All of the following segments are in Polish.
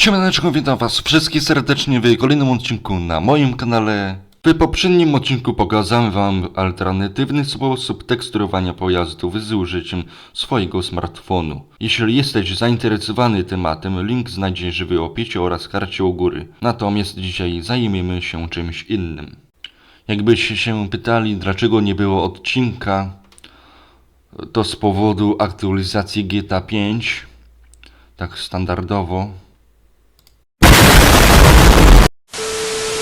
Siemaneczko, witam was wszystkich serdecznie w kolejnym odcinku na moim kanale. W poprzednim odcinku pokazałem wam alternatywny sposób teksturowania pojazdów z użyciem swojego smartfonu. Jeśli jesteś zainteresowany tematem, link znajdziesz w opisie oraz karcie u góry. Natomiast dzisiaj zajmiemy się czymś innym. Jakbyście się pytali, dlaczego nie było odcinka, to z powodu aktualizacji GTA 5, tak standardowo.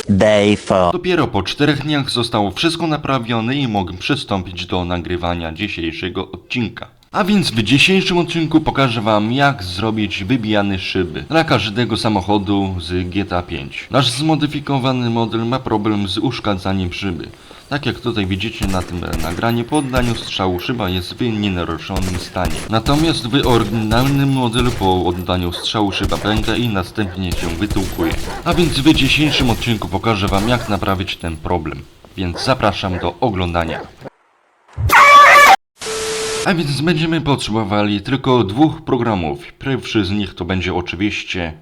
Day 4. Dopiero po czterech dniach zostało wszystko naprawione i mogę przystąpić do nagrywania dzisiejszego odcinka. A więc w dzisiejszym odcinku pokażę wam jak zrobić wybijane szyby dla każdego samochodu z GTA 5. Nasz zmodyfikowany model ma problem z uszkadzaniem szyby. Tak jak tutaj widzicie na tym nagraniu, po oddaniu strzału szyba jest w nienaruszonym stanie. Natomiast w oryginalnym modelu po oddaniu strzału szyba pęka i następnie się wytłukuje. A więc w dzisiejszym odcinku pokażę wam jak naprawić ten problem. Więc zapraszam do oglądania. A więc będziemy potrzebowali tylko dwóch programów. Pierwszy z nich to będzie oczywiście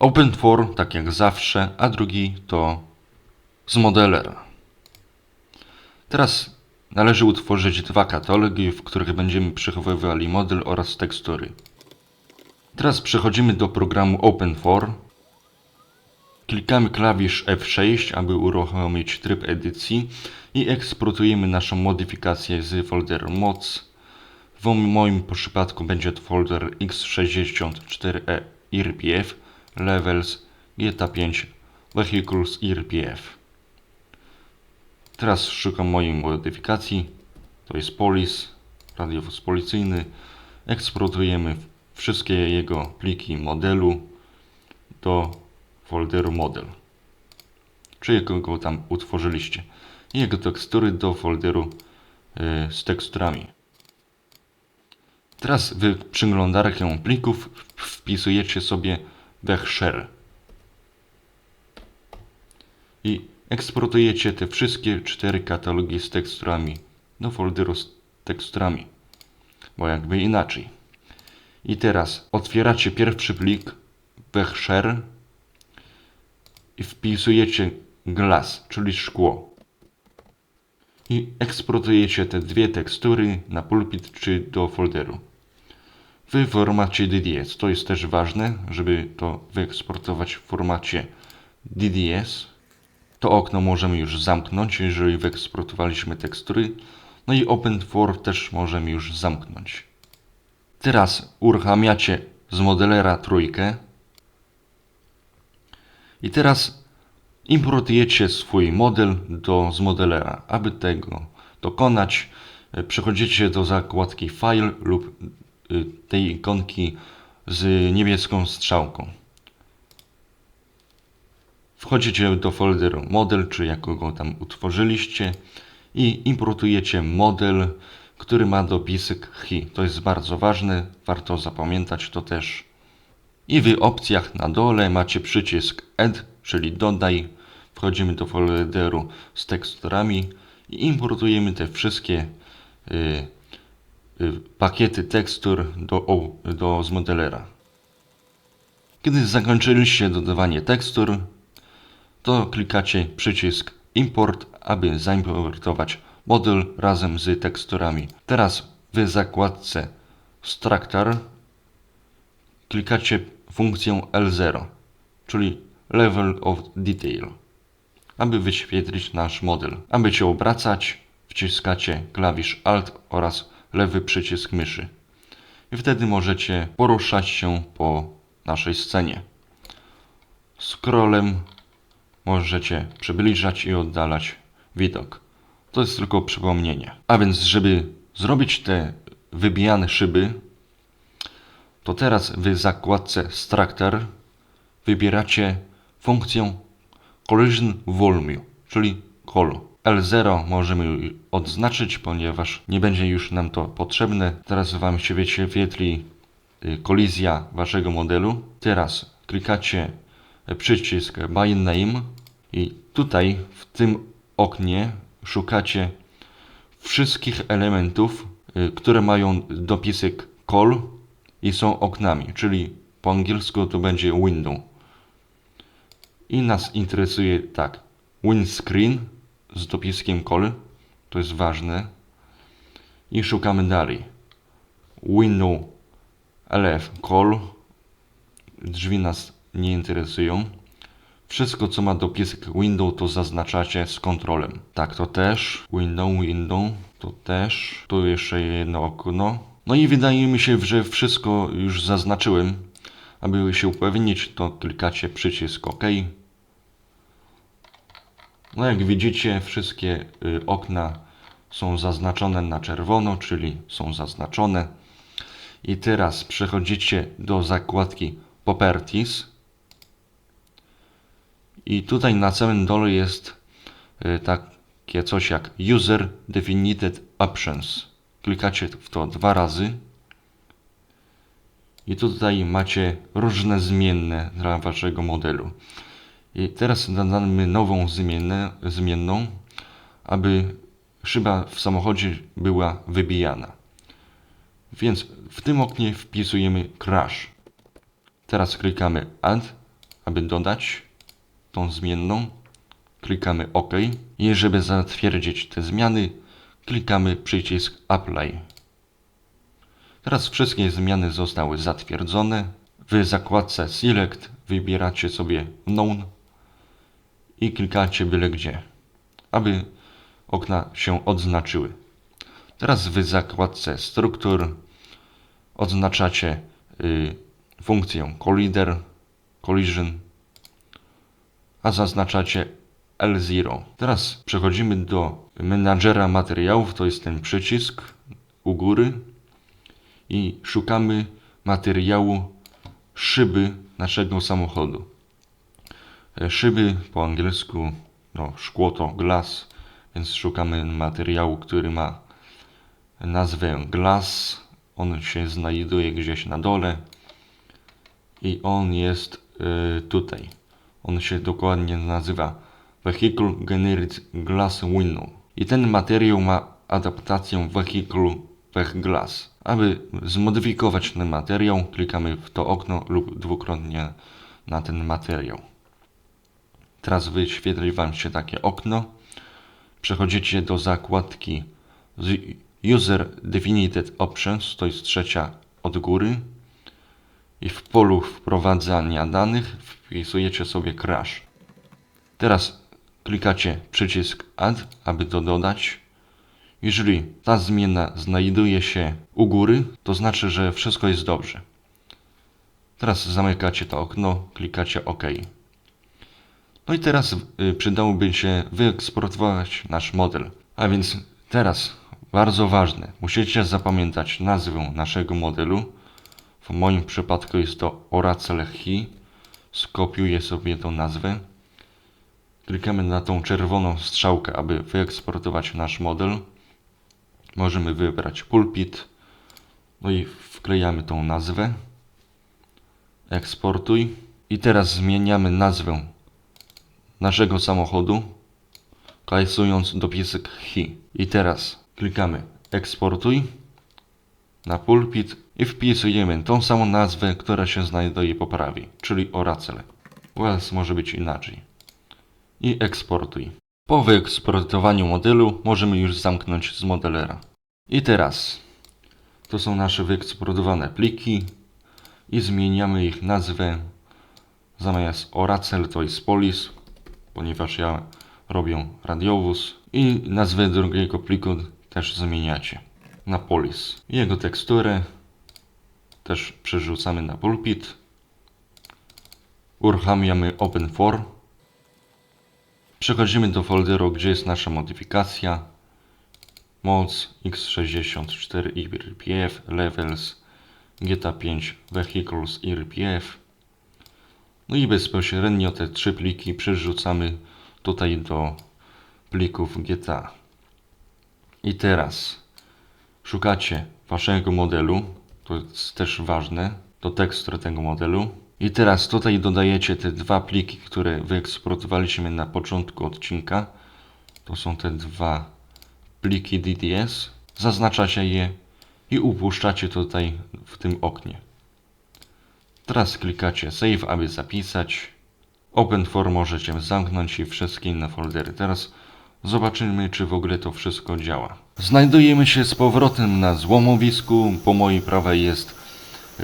Open4, tak jak zawsze, a drugi to z Modeler. Teraz należy utworzyć dwa katalogi, w których będziemy przechowywali model oraz tekstury. Teraz przechodzimy do programu Open4. Klikamy klawisz F6, aby uruchomić tryb edycji i eksportujemy naszą modyfikację z folderu moc. W moim przypadku będzie to folder x64e IRPF Levels GTA 5 Vehicles IRPF. Teraz szukam mojej modyfikacji. To jest Polis, radiowóz policyjny. Eksportujemy wszystkie jego pliki modelu do folderu model. Czy jakiego go tam utworzyliście. I jego tekstury do folderu yy, z teksturami. Teraz w przeglądarkę plików wpisujecie sobie Share i eksportujecie te wszystkie cztery katalogi z teksturami do folderu z teksturami, bo jakby inaczej. I teraz otwieracie pierwszy plik Share i wpisujecie glass, czyli szkło. I eksportujecie te dwie tekstury na pulpit czy do folderu w formacie DDS. To jest też ważne, żeby to wyeksportować w formacie DDS. To okno możemy już zamknąć, jeżeli wyeksportowaliśmy tekstury. No i Open4 też możemy już zamknąć. Teraz uruchamiacie z modelera trójkę. I teraz importujecie swój model do z modelera. Aby tego dokonać, e, przechodzicie do zakładki File lub y, tej ikonki z niebieską strzałką. Wchodzicie do folderu model, czy jako go tam utworzyliście i importujecie model, który ma dopisek HI. To jest bardzo ważne, warto zapamiętać to też. I w opcjach na dole macie przycisk Add, czyli dodaj. Wchodzimy do folderu z teksturami i importujemy te wszystkie y, y, pakiety tekstur do, o, do z modelera. Kiedy zakończyliście dodawanie tekstur, to klikacie przycisk Import, aby zaimportować model razem z teksturami. Teraz w zakładce Structure klikacie funkcję L0, czyli Level of Detail, aby wyświetlić nasz model. Aby cię obracać, wciskacie klawisz Alt oraz lewy przycisk myszy. I wtedy możecie poruszać się po naszej scenie. Scrollem możecie przybliżać i oddalać widok. To jest tylko przypomnienie. A więc, żeby zrobić te wybijane szyby, to teraz w zakładce Structure wybieracie funkcję Collision Volume, czyli COL. L0 możemy odznaczyć, ponieważ nie będzie już nam to potrzebne. Teraz Wam się wyświetli y, kolizja Waszego modelu. Teraz klikacie przycisk By Name i tutaj w tym oknie szukacie wszystkich elementów, y, które mają dopisek call i są oknami, czyli po angielsku to będzie window. I nas interesuje tak, windscreen z dopiskiem call, to jest ważne. I szukamy dalej. Window LF call, drzwi nas nie interesują. Wszystko co ma dopisek window to zaznaczacie z kontrolem. Tak, to też. Window, window, to też. Tu jeszcze jedno okno. No i wydaje mi się, że wszystko już zaznaczyłem. Aby się upewnić, to klikacie przycisk OK. No jak widzicie, wszystkie y, okna są zaznaczone na czerwono, czyli są zaznaczone. I teraz przechodzicie do zakładki Properties. I tutaj na samym dole jest y, takie coś jak User Defined Options. Klikacie w to dwa razy. I tutaj macie różne zmienne dla waszego modelu. I teraz dodamy nową zmiennę, zmienną, aby szyba w samochodzie była wybijana. Więc w tym oknie wpisujemy crash. Teraz klikamy add, aby dodać tą zmienną. Klikamy OK. I żeby zatwierdzić te zmiany, klikamy przycisk apply. Teraz wszystkie zmiany zostały zatwierdzone. W zakładce Select wybieracie sobie Known i klikacie byle gdzie, aby okna się odznaczyły. Teraz w zakładce Struktur odznaczacie y, funkcję Collider, Collision, a zaznaczacie L0. Teraz przechodzimy do menadżera materiałów, to jest ten przycisk u góry i szukamy materiału szyby naszego samochodu. E, Szyby po angielsku, no szkło to glass, więc szukamy materiału, który ma nazwę glass. On się znajduje gdzieś na dole i on jest y, tutaj. On się dokładnie nazywa Vehicle Generic Glass Window. I ten materiał ma adaptację Vehicle Vech Glass. Aby zmodyfikować ten materiał, klikamy w to okno lub dwukrotnie na ten materiał. Teraz wyświetli Wam się takie okno. Przechodzicie do zakładki User Defined Options, to jest trzecia od góry. I w polu wprowadzania danych wpisujecie sobie crash. Teraz klikacie przycisk Add, aby to dodać. Jeżeli ta zmiana znajduje się u góry, to znaczy, że wszystko jest dobrze. Teraz zamykacie to okno, klikacie OK. No i teraz y, przydałoby się wyeksportować nasz model. A więc teraz bardzo ważne, musicie zapamiętać nazwę naszego modelu. W moim przypadku jest to Oracle Hi. Skopiuję sobie tą nazwę. Klikamy na tą czerwoną strzałkę, aby wyeksportować nasz model. Możemy wybrać pulpit. No i wklejamy tą nazwę. Eksportuj. I teraz zmieniamy nazwę naszego samochodu, klasując dopisek HI. I teraz klikamy eksportuj na pulpit i wpisujemy tą samą nazwę, która się znajduje po prawej, czyli Oracle. Wells może być inaczej. I eksportuj. Po wyeksportowaniu modelu możemy już zamknąć z modelera. I teraz to są nasze wyeksportowane pliki i zmieniamy ich nazwę zamiast Oracle to jest Polis, ponieważ ja robię radiowóz i nazwę drugiego pliku też zmieniacie na Polis. Jego teksturę też przerzucamy na pulpit. Uruchamiamy Open4. Przechodzimy do folderu, gdzie jest nasza modyfikacja. Moc x64 IRPF, Levels, GTA 5 Vehicles IRPF. No i bezpośrednio te trzy pliki przerzucamy tutaj do plików GTA. I teraz szukacie waszego modelu, to jest też ważne, to tekstur tego modelu. I teraz tutaj dodajecie te dwa pliki, które wyeksportowaliśmy na początku odcinka. To są te dwa pliki DDS. Zaznaczacie je i upuszczacie tutaj w tym oknie. Teraz klikacie Save, aby zapisać. Open for możecie zamknąć i wszystkie inne foldery. Teraz zobaczymy, czy w ogóle to wszystko działa. Znajdujemy się z powrotem na złomowisku. Po mojej prawej jest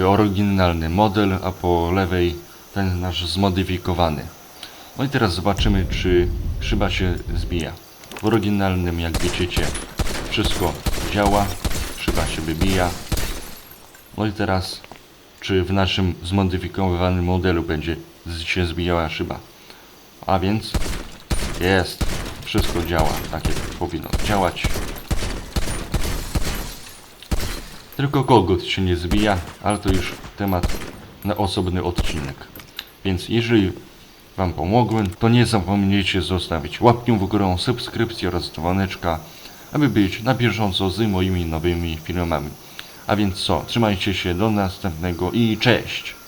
oryginalny model, a po lewej ten nasz zmodyfikowany. No i teraz zobaczymy, czy szyba się zbija. W oryginalnym, jak widzicie, wszystko działa, szyba się wybija. No i teraz, czy w naszym zmodyfikowanym modelu będzie się zbijała szyba. A więc jest, wszystko działa, tak jak powinno działać. Tylko kogut się nie zbija, ale to już temat na osobny odcinek. Więc jeżeli Wam pomogłem, to nie zapomnijcie zostawić łapkę w górę, subskrypcji oraz dzwoneczka, aby być na bieżąco z moimi nowymi filmami. A więc co, trzymajcie się do następnego i cześć!